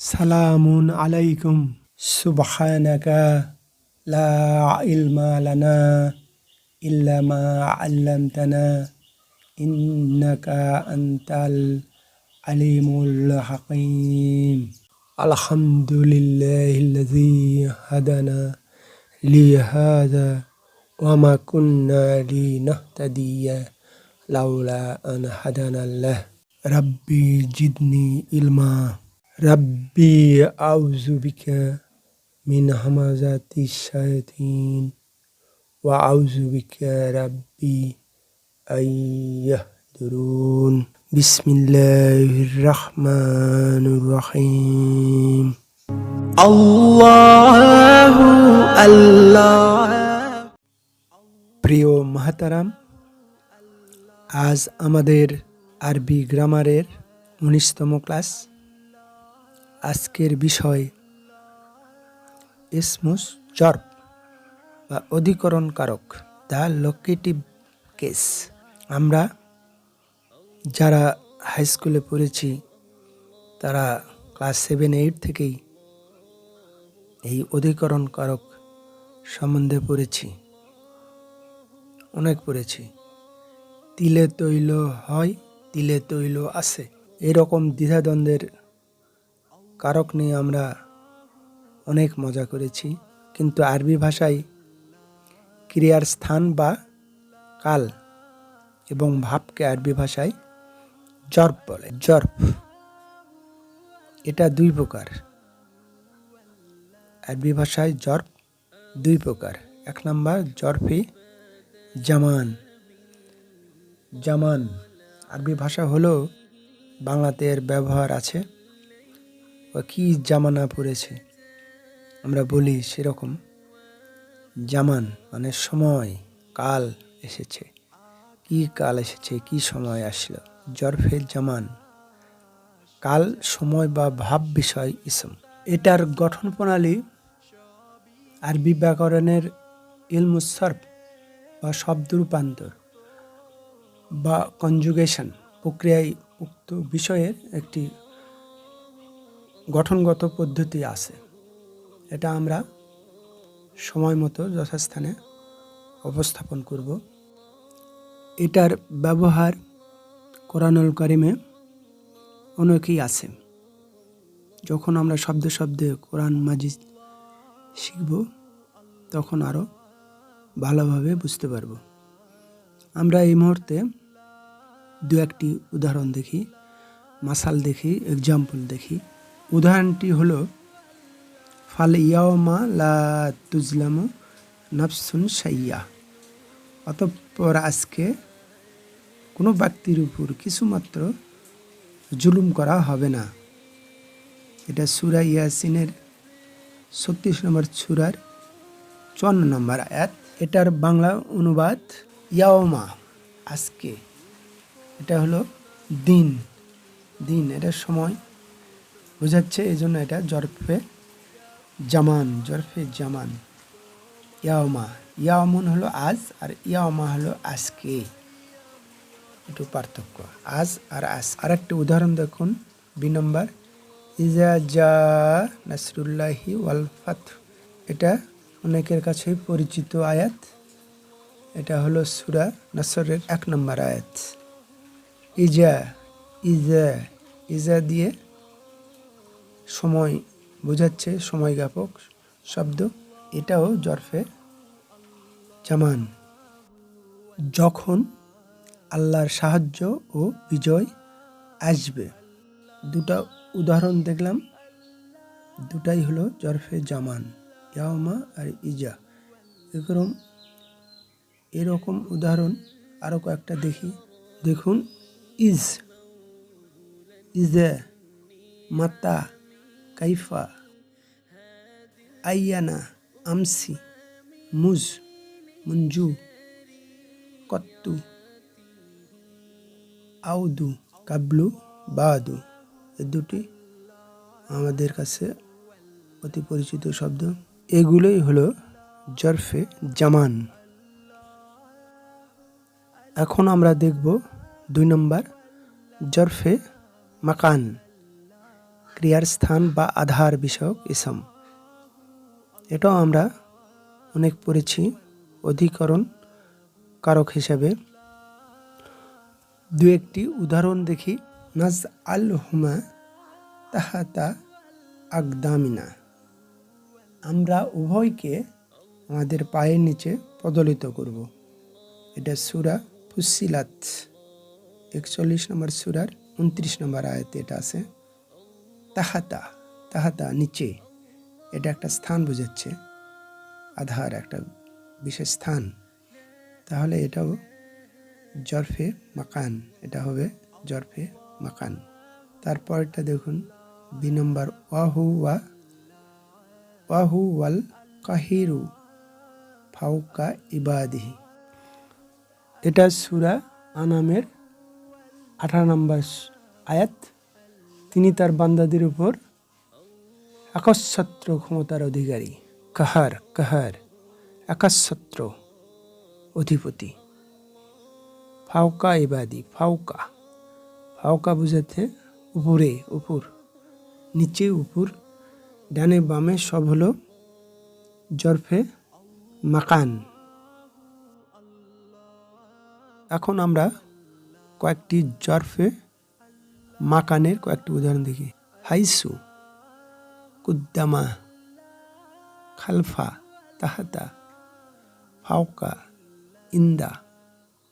سلام عليكم. سبحانك لا علم لنا إلا ما علمتنا إنك أنت العليم الحكيم. الحمد لله الذي هدانا لهذا وما كنا لنهتدي لولا أن هدانا الله ربي جدني علما. ইলমা রাব্বি আউযু বিকা মিন হামাযাতি শায়াতিন ওয়া আউযু বিকা রাব্বি আইয়াহদুরুন বিসমিল্লাহির রহমানির রহিম আল্লাহু আল্লাহ প্রিয় মাহাতারাম আজ আমাদের আরবি গ্রামারের উনিশতম ক্লাস আজকের বিষয় ইসমুস জর্ব বা অধিকরণ কারক দ্য লোকেটিভ কেস। আমরা যারা হাই স্কুলে পড়েছি, তারা ক্লাস সেভেন, এইট থেকেই এই অধিকরণ কারক সম্বন্ধে পড়েছি। অনেক পড়েছি। তিলে তৈল হয়, তিলে তৈল আছে এরকম দ্বিধাদ্বন্দ্বের কারক নিয়ে আমরা অনেক মজা করেছি। কিন্তু আরবি ভাষায় ক্রিয়ার স্থান বা কাল এবং ভাবকে আরবি ভাষায় জর্ব বলে। জর্ব এটা দুই প্রকার। আরবি ভাষায় জর্ব দুই প্রকার। এক নম্বর জরফি জামান। জামান, আরবি ভাষা হলো বাংলাতে এর ব্যবহার আছে। ও কি জামানা পড়েছে আমরা বলি সেরকম। জামান মানে সময়, কাল এসেছে। কি কাল এসেছে? কি সময় আসলো? জরফে জামান। কাল, সময় বা ভাব বিষয় ইসম। এটার গঠন প্রণালী আরবি ব্যাকরণের ইলমুসর্ফ বা শব্দ রূপান্তর বা কনজুগেশন প্রক্রিয়ায় উক্ত বিষয়ের একটি গঠনগত পদ্ধতি আছে। এটা আমরা সময় মতো যথাস্থানে উপস্থাপন করব। এটার ব্যবহার কোরআনুল করিমে অনেকই আছে। যখন আমরা শব্দে শব্দে কোরআন মাজিদ শিখব, তখন আরও ভালোভাবে বুঝতে পারব। আমরা এই মুহূর্তে দু একটি উদাহরণ দেখি, মাসাল দেখি এক্সাম্পল দেখি। উদাহরণটি হলো, ফাল ইয়াওমা লা তুজলামু নাফসুন সাইয়া অতঃপর আজকে কোনো ব্যক্তির উপর কিছুমাত্র জুলুম করা হবে না। এটা সুরা ইয়াসিনের ছত্রিশ নম্বর সুরার চুয়ান্ন নম্বর আয়াত। এটার বাংলা অনুবাদ, ইয়াওমা আজকে। এটা হলো দিন। দিন এটার সময় বোঝাচ্ছে এই জন্য এটা জরফে জামান জরফে জামান। ইয়াওমা ইয়ামুন হলো আজ আর ইয়াওমা হলো আজকে। একটু পার্থক্য, আজ আর আজ আর একটি উদাহরণ দেখুন, বি নম্বর। ইজা জা নাসরুল্লাহি ওয়াল ফাত, এটা অনেকের কাছেই পরিচিত আয়াত। এটা হলো সুরা নাসরের এক নম্বর আয়াত। ইজা ইজা ইজা দিয়ে সময় বোঝাচ্ছে, সময় জ্ঞাপক শব্দ। এটাও জরফে জামান। যখন আল্লাহর সাহায্য ও বিজয় আসবে। দুটা উদাহরণ দেখলাম। দুটাই হলো জরফে জামান, ইয়াওমা আর ইজা। এরকম এরকম উদাহরণ আরও কয়েকটা দেখি। দেখুন, ইজ, ইজে মাতা কাইফা আইয়ানা আমসি মুজ মঞ্জু কত্তু আউদু কাবলু বাদু এ দুটি আমাদের কাছে অতি পরিচিত শব্দ। এগুলোই হলো জরফে জামান। এখন আমরা দেখব দুই নম্বর জরফে মাকান। ক্রিয়ার স্থান বা আধার বিষয়ক ইসম। এটাও আমরা অনেক পড়েছি অধিকরণ কারক হিসেবে। দু একটি উদাহরণ দেখি। নাজ আল হুমা তাহাতা আগদামিনা আমরা উভয়কে আমাদের পায়ের নিচে প্রদলিত করব। এটা সুরা ফুসিলাত একচল্লিশ নম্বর সুরার উনত্রিশ নম্বর আয়তে এটা আছে। তাহাতা তাহাতা, নিচে। এটা একটা স্থান বোঝাচ্ছে। আধার একটা বিশেষ স্থান। তাহলে এটাও জরফে মাকান। এটা হবে জরফে মাকান। তারপরটা দেখুন, বি নম্বর, ওয়াহু ওয়া, ওয়াহু ওয়াল কাহিরু ফাউকা ইবাদিহি। এটা সুরা আনামের আঠারো নম্বর আয়াত। তিনি তার বান্দাদের উপর একচ্ছত্র ক্ষমতার অধিকারী, কাহার কাহার, একচ্ছত্র অধিপতি। ফাউকা ইবাদি ফাউকা ফাউকা বুঝাতে উপরে, উপর, নিচে, উপর, ডানে, বামে সব হলো জরফে মাকান। এখন আমরা কয়েকটি জরফে মাকানের কয়েকটি উদাহরণ দেখি। হাইসু, কুদ্দামা, খালফা, তাহাতা, ফাওকা, ইন্দা,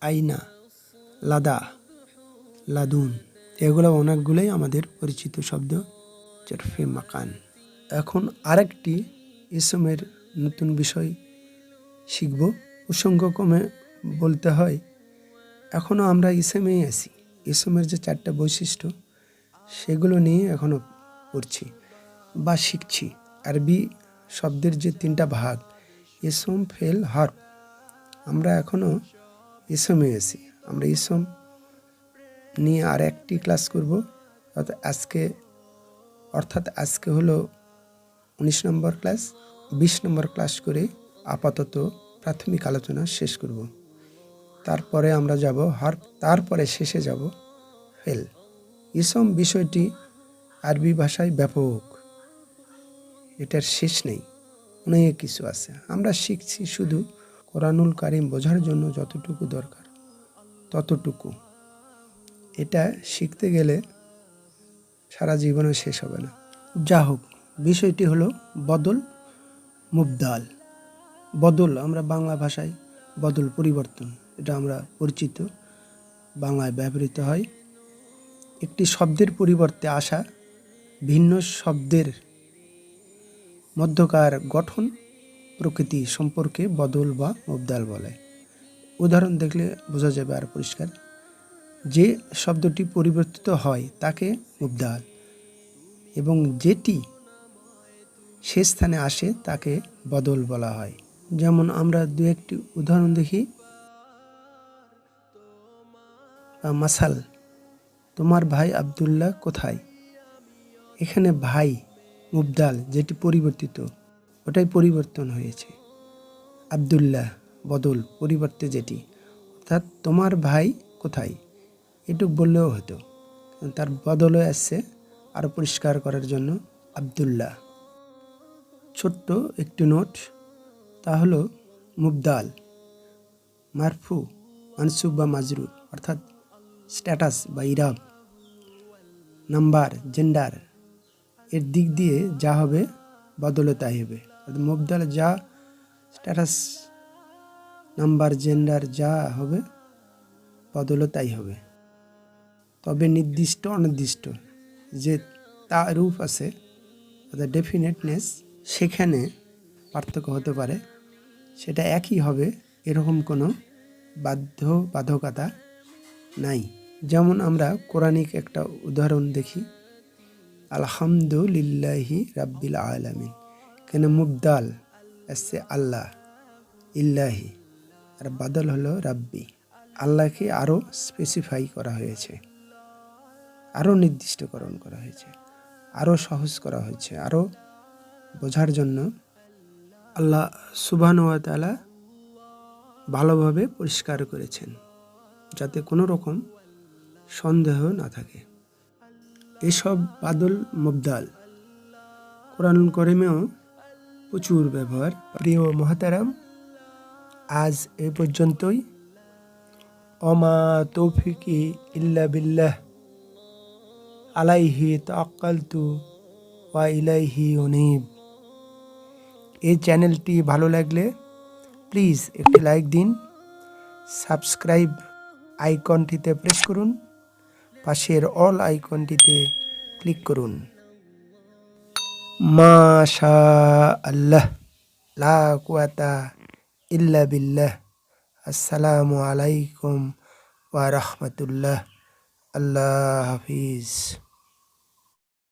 আইনা, লাদা, লাদুন। এগুলো অনেকগুলোই আমাদের পরিচিত শব্দ জরফে মাকান। এখন আরেকটি ইসমের নতুন বিষয় শিখব। প্রসঙ্গক্রমে বলতে হয় এখনও আমরা ইসেমেই আছি। ইসমের যে চারটা বৈশিষ্ট্য, সেগুলো নিয়ে এখনও পড়ছি বা শিখছি। আরবি শব্দের যে তিনটা ভাগ ইসম ফেল, হর, আমরা এখনও ইসমে আছি। আমরা ইসম নিয়ে আর একটি ক্লাস করব, অর্থাৎ আজকে অর্থাৎ আজকে হলো উনিশ নম্বর ক্লাস। বিশ নম্বর ক্লাস করে আপাতত প্রাথমিক আলোচনা শেষ করব। তারপরে আমরা যাব হার, তারপরে শেষে যাব ফেল। ইসম বিষয়টি আরবি ভাষায় ব্যাপক। এটার শেষ নেই, অনেক কিছু আছে। আমরা শিখছি শুধু কোরআনুল কারিম বোঝার জন্য যতটুকু দরকার, ততটুকু। এটা শিখতে গেলে সারা জীবনে শেষ হবে না। যা হোক, বিষয়টি হলো বদল, মুবদাল। বদল, আমরা বাংলা ভাষায় বদল পরিবর্তন। এটা আমরা পরিচিত। বাংলায় ব্যবহৃত হয়। একটি শব্দের পরিবর্তে আসা ভিন্ন শব্দের মধ্যকার গঠন প্রকৃতি সম্পর্কে বদল বা মুবদাল বলে। উদাহরণ দেখলে বোঝা যাবে আর পরিষ্কার। যে শব্দটি পরিবর্তিত হয় তাকে মুবদাল এবং যেটি সে স্থানে আসে তাকে বদল বলা হয়। যেমন আমরা দু একটি উদাহরণ দেখি। মাসাল, তোমার ভাই আবদুল্লাহ কোথায়? এখানে ভাই মুবদাল, যেটি পরিবর্তিত, ওটাই পরিবর্তন হয়েছে। আবদুল্লাহ বদল, পরিবর্তে যেটি। অর্থাৎ তোমার ভাই কোথায়? এটুক বললেও হতো। তার বদলে আসছে আরও পরিষ্কার করার জন্য আবদুল্লাহ। ছোট্ট একটি নোট, তা হলো মুবদাল, মারফু, মানসুব বা মাজরুর অর্থাৎ স্ট্যাটাস বা ইরাব নাম্বার, জেন্ডার, এর দিক দিয়ে যা হবে বদলে তাই হবে। মুবদাল যা স্ট্যাটাস, নাম্বার, জেন্ডার যা হবে বদলে তাই হবে। তবে নির্দিষ্ট, অনির্দিষ্ট যে তারূপ আছে অর্থাৎ ডেফিনেটনেস সেখানে পার্থক্য হতে পারে। সেটা একই হবে, এরকম কোনো বাধ্য বাধকতা নাই। যেমন আমরা কোরআনিক একটা উদাহরণ দেখি, আলহামদুলিল্লাহি রাব্বিল আলামিন। কেন মুবদাল আসছে আল্লাহ, ইল্লাহি। আর বাদল হলো রাব্বি। আল্লাহকে আরও স্পেসিফাই করা হয়েছে আরও নির্দিষ্টকরণ করা হয়েছে আরও সহজ করা হয়েছে আরও বোঝার জন্য আল্লাহ সুবাহানুয়াতালা ভালোভাবে পরিষ্কার করেছেন, যাতে কোনো রকম সন্দেহ না থাকে। এসব বাদল মুবদাল। কোরআনুল করিমেও প্রচুর ব্যবহার। প্রিয় মহাতারাম, আজ এ পর্যন্তই। অমা তৌফিকি ইল্লা বিল্লাহ। আলাইহি তাক্কালতু ওয়া ইলাইহি উনিব। এই চ্যানেলটি ভালো লাগলে প্লিজ একটি লাইক দিন। সাবস্ক্রাইব আইকনটিতে প্রেস করুন। পাশের অল আইকনটিতে ক্লিক করুন। মাশা আল্লাহ লা কুয়াতা ইল্লা বিল্লাহ। আসসালামু আলাইকুম ওয়া রাহমাতুল্লাহ। আল্লাহ হাফিজ।